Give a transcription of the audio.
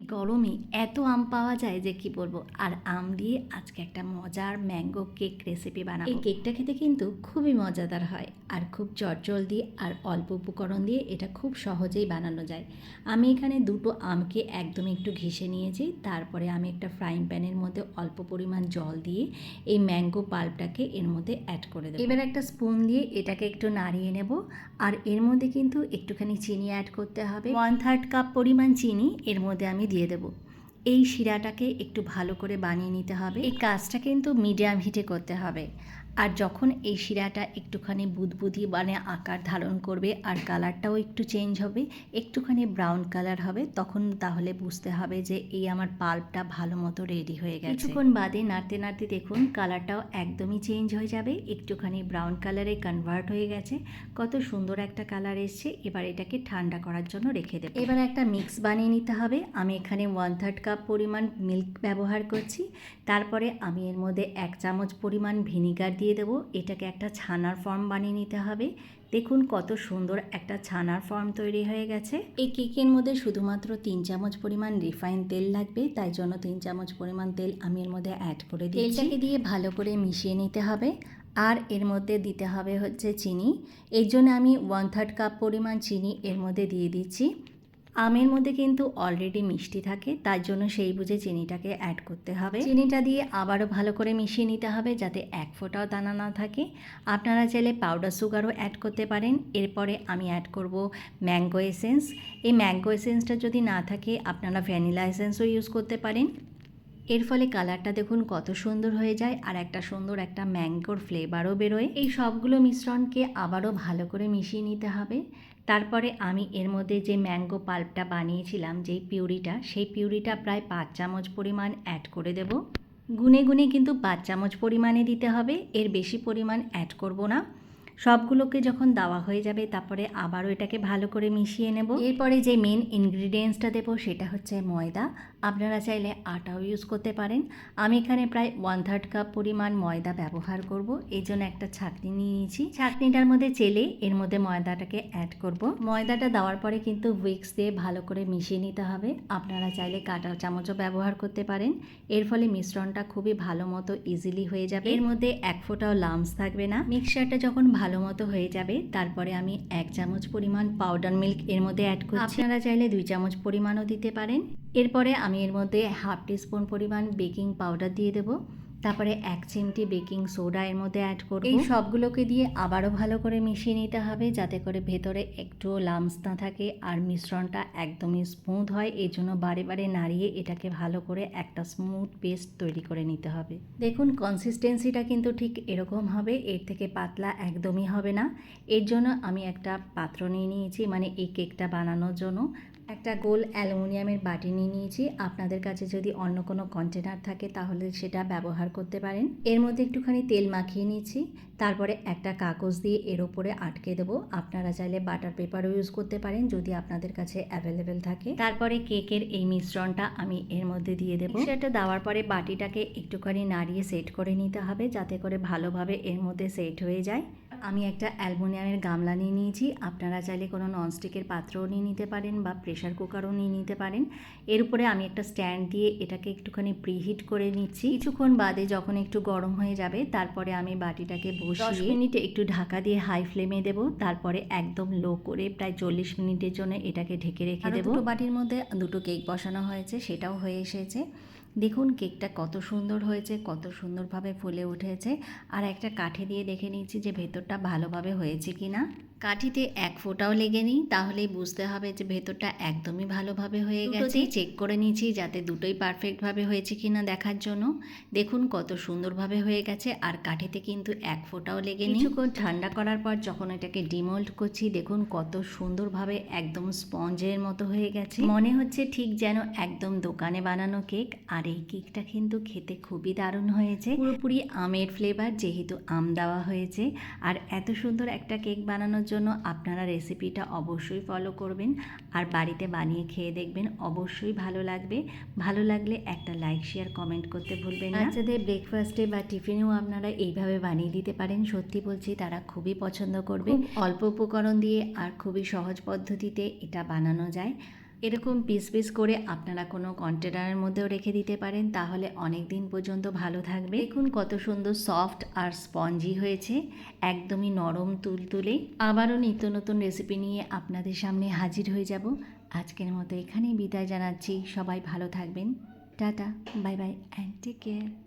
গরমে এত আম পাওয়া যায় যে কি বলব? আর আম দিয়ে আজকে একটা মজার ম্যাঙ্গো কেক রেসিপি বানাবো। এই কেকটা খেতে কিন্তু খুবই মজাদার হয়। আর খুব চটজলদি আর অল্প উপকরণ দিয়ে এটা খুব সহজেই বানানো যায়। আমি এখানে দুটো আমকে একদম একটু ঘেষে নিয়েছি। তারপরে আমি একটা ফ্রাইং প্যানের মধ্যে অল্প পরিমাণ জল দিয়ে এই ম্যাঙ্গো পাল্পটাকে এর মধ্যে অ্যাড করে দেবো। এবার একটা স্পুন দিয়ে এটাকে একটু নাড়িয়ে নেব। আর এর মধ্যে কিন্তু একটুখানি চিনি অ্যাড করতে হবে। ওয়ান থার্ড কাপ পরিমাণ চিনি। এর মধ্যে আমি দিয়ে দেব। এই শিরাটাকে একটু ভালো করে বানিয়ে নিতে হবে। এই কাজটা কিন্তু মিডিয়াম হিটে করতে হবে। আর যখন এই শিরাটা একটুখানি বুদবুদি মানে আকার ধারণ করবে আর কালারটাও একটু চেঞ্জ হবে একটুখানি ব্রাউন কালার হবে তখন তাহলে বুঝতে হবে যে এই আমার পাল্পটা ভালো মতো রেডি হয়ে গেছে। কিছুক্ষণ বাদে নাড়তে নাড়তে দেখুন কালারটাও একদমই চেঞ্জ হয়ে যাবে একটুখানি ব্রাউন কালারে কনভার্ট হয়ে গেছে কত সুন্দর একটা কালার এসছে এবার এটাকে ঠান্ডা করার জন্য রেখে দেবো। এবার একটা মিক্স বানিয়ে নিতে হবে আমি এখানে ওয়ান থার্ড কাপ পরিমাণ মিল্ক ব্যবহার করছি তারপরে আমি এর মধ্যে এক চামচ পরিমাণ ভিনিগার দিয়ে দেবো। এটাকে একটা ছানার ফর্ম বানিয়ে নিতে হবে। দেখুন কত সুন্দর একটা ছানার ফর্ম তৈরি হয়ে গেছে। এই কেকের মধ্যে শুধুমাত্র তিন চামচ পরিমাণ রিফাইন তেল লাগবে। তাই জন্য তিন চামচ পরিমাণ তেল আমি এর মধ্যে অ্যাড করে দিই তেলটাকে দিয়ে ভালো করে মিশিয়ে নিতে হবে। আর এর মধ্যে দিতে হবে হচ্ছে চিনি। এই জন্য আমি ওয়ান থার্ড কাপ পরিমাণ চিনি এর মধ্যে দিয়ে দিচ্ছি। আমের মধ্যে কিন্তু অলরেডি মিষ্টি থাকে, তার জন্য সেই বুঝে চিনিটাকে অ্যাড করতে হবে। চিনিটা দিয়ে আবারও ভালো করে মিশিয়ে নিতে হবে যাতে এক ফোঁটাও দানা না থাকে। আপনারা চাইলে পাউডার সুগারও অ্যাড করতে পারেন। এরপরে আমি অ্যাড করব ম্যাঙ্গো এসেন্স এই ম্যাঙ্গো এসেন্সটা যদি না থাকে, আপনারা ভ্যানিলা এসেন্সও ইউজ করতে পারেন। এর ফলে কালারটা দেখুন কত সুন্দর হয়ে যায় আর একটা সুন্দর একটা ম্যাঙ্গোর ফ্লেভারও বেরোয়। এই সবগুলো মিশ্রণকে আবারও ভালো করে মিশিয়ে নিতে হবে। তারপরে আমি এর মধ্যে যে ম্যাঙ্গো পাল্পটা বানিয়েছিলাম, যেই পিউরিটা, সেই পিউরিটা প্রায় পাঁচ চামচ পরিমাণ অ্যাড করে দেব। গুনে গুনে কিন্তু পাঁচ চামচ পরিমাণে দিতে হবে, এর বেশি পরিমাণ অ্যাড করব না। সবগুলোকে যখন দেওয়া হয়ে যাবে, তারপরে আবারও এটাকে ভালো করে মিশিয়ে নেব। এরপরে যে মেন ইনগ্রিডিয়েন্টসটা দেবো, সেটা হচ্ছে ময়দা। আপনারা চাইলে আটাও ইউজ করতে পারেন। আমি এখানে প্রায় ওয়ান থার্ড কাপ পরিমাণ ময়দা ব্যবহার করব। এই জন্য একটা ছাঁকনি নিয়ে নিয়েছি। ছাঁকনিটার মধ্যে চেলে এর মধ্যে ময়দাটাকে অ্যাড করব। ময়দাটা দেওয়ার পরে কিন্তু উইক্স দিয়ে ভালো করে মিশিয়ে নিতে হবে। আপনারা চাইলে কাটা চামচও ব্যবহার করতে পারেন। এর ফলে মিশ্রণটা খুবই ভালো মতো ইজিলি হয়ে যাবে। এর মধ্যে এক ফোঁটাও লামস থাকবে না। মিক্সচারটা যখন ভালো মতো হয়ে যাবে, তারপরে আমি এক চামচ পরিমাণ পাউডার মিল্ক এর মধ্যে অ্যাড করছি। আপনারা চাইলে দুই চামচ পরিমাণও দিতে পারেন। এরপরে আমি এর মধ্যে হাফ টিস্পুন পরিমাণ বেকিং পাউডার দিয়ে দেবো। তারপরে এক চিমটি বেকিং সোডা এর মধ্যে অ্যাড করব। এই সবগুলোকে দিয়ে আবারও ভালো করে মিশিয়ে নিতে হবে যাতে করে ভেতরে একটু লামস না থাকে আর মিশ্রণটা একদমই স্মুথ হয়। এই জন্য বারে বারে নাড়িয়ে এটাকে ভালো করে একটা স্মুথ পেস্ট তৈরি করে নিতে হবে। দেখুন কনসিস্টেন্সিটা কিন্তু ঠিক এরকম হবে। এর থেকে পাতলা একদমই হবে না। এর জন্য আমি একটা পাত্র নিয়ে নিয়েছি মানে এই কেকটা বানানোর জন্য। একটা গোল অ্যালুমিনিয়ামের বাটি নিয়ে নিয়েছি। আপনাদের কাছে যদি অন্য কোনো কন্টেনার থাকে তাহলে সেটা ব্যবহার করতে পারেন। এর মধ্যে একটুখানি তেল মাখিয়ে নিয়েছি। তারপরে একটা কাগজ দিয়ে এর ওপরে আটকে দেবো। আপনারা চাইলে বাটার পেপারও ইউজ করতে পারেন যদি আপনাদের কাছে অ্যাভেলেবেল থাকে। তারপরে কেকের এই মিশ্রণটা আমি এর মধ্যে দিয়ে দেবো। সেটা দেওয়ার পরে বাটিটাকে একটুখানি নাড়িয়ে সেট করে নিতে হবে যাতে করে ভালোভাবে এর মধ্যে সেট হয়ে যায়। আমি একটা অ্যালমোনিয়ামের গামলা নিয়ে নিয়েছি। আপনারা চাইলে কোনো ননস্টিকের পাত্রও নিয়ে নিতে পারেন বা প্রেশার কুকারও নিয়ে নিতে পারেন। এর উপরে আমি একটা স্ট্যান্ড দিয়ে এটাকে একটুখানি প্রিহিট করে নিচ্ছি। কিছুক্ষণ বাদে যখন একটু গরম হয়ে যাবে তারপরে আমি বাটিটাকে বসিয়ে মিনিটে একটু ঢাকা দিয়ে হাই ফ্লেমে দেবো। তারপরে একদম লো করে প্রায় চল্লিশ মিনিটের জন্য এটাকে ঢেকে রেখে দেবো। দুটো বাটির মধ্যে দুটো কেক বসানো হয়েছে সেটাও হয়ে এসেছে। দেখুন কেকটা কত সুন্দর হয়েছে, কত সুন্দরভাবে ফুলে উঠেছে। আর একটা কাঠি দিয়ে দেখে নিচ্ছি যে ভেতরটা ভালোভাবে হয়েছে কি না কাঠিতে এক ফোঁটাও লেগে নেই তাহলেই বুঝতে হবে যে ভেতরটা একদমই ভালোভাবে হয়ে গেছে। চেক করে নিয়েছি যাতে দুটোই পারফেক্টভাবে হয়েছে কি না দেখার জন্য। দেখুন কত সুন্দরভাবে হয়ে গেছে আর কাঠিতে কিন্তু এক ফোঁটাও লেগে নেই। কিছুক্ষণ ঠান্ডা করার পর যখন এটাকে ডিমোল্ড করছি দেখুন কত সুন্দরভাবে একদম স্পঞ্জের মতো হয়ে গেছে। মনে হচ্ছে ঠিক যেন একদম দোকানে বানানো কেক আর এই কেকটা কিন্তু খেতে খুবই দারুণ হয়েছে। পুরোপুরি আমের ফ্লেভার যেহেতু আম দেওয়া হয়েছে। আর এত সুন্দর একটা কেক বানানোর জন্য আপনারা রেসিপিটা অবশ্যই ফলো করবেন। আর বাড়িতে বানিয়ে খেয়ে দেখবেন অবশ্যই ভালো লাগবে। ভালো লাগলে একটা লাইক শেয়ার কমেন্ট করতে ভুলবেন না। বাচ্চাদের ব্রেকফাস্টে বা টিফিনেও আপনারা এইভাবে বানিয়ে দিতে পারেন। সত্যি বলছি তারা খুবই পছন্দ করবে। অল্প উপকরণ দিয়ে আর খুবই সহজ পদ্ধতিতে এটা বানানো যায়। এরকম পিস পিস করে আপনারা কোনো কন্টেনারের মধ্যেও রেখে দিতে পারেন, তাহলে অনেক দিন পর্যন্ত ভালো থাকবে। দেখুন কত সুন্দর সফট আর স্পঞ্জি হয়েছে, একদমই নরম তুলতুলে। আবারও নিত্য নতুন রেসিপি নিয়ে আপনাদের সামনে হাজির হয়ে যাব। আজকের মতো এখানেই বিদায় জানাচ্ছি, সবাই ভালো থাকবেন। Tata bye bye and take care